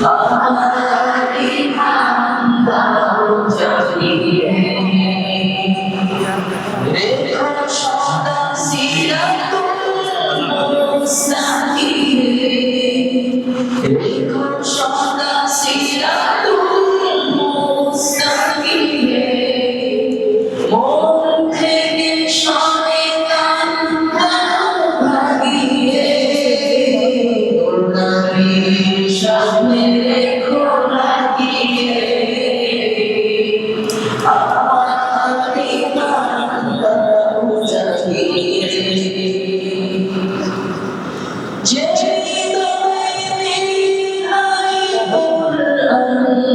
风儿已看到了，就是你。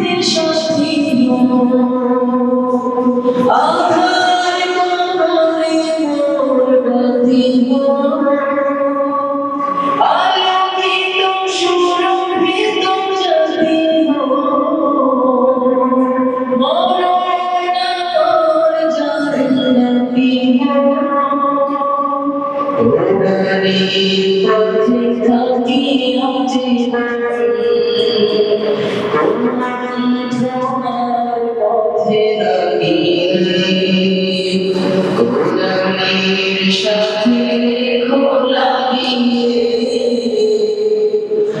পথে সাথী আধার কবরে পড়বাতি আলোকিত সুরভিত জাতি মরণার জান্নাতি ওনারি পথে থাকি জীবন কোরআন তোমার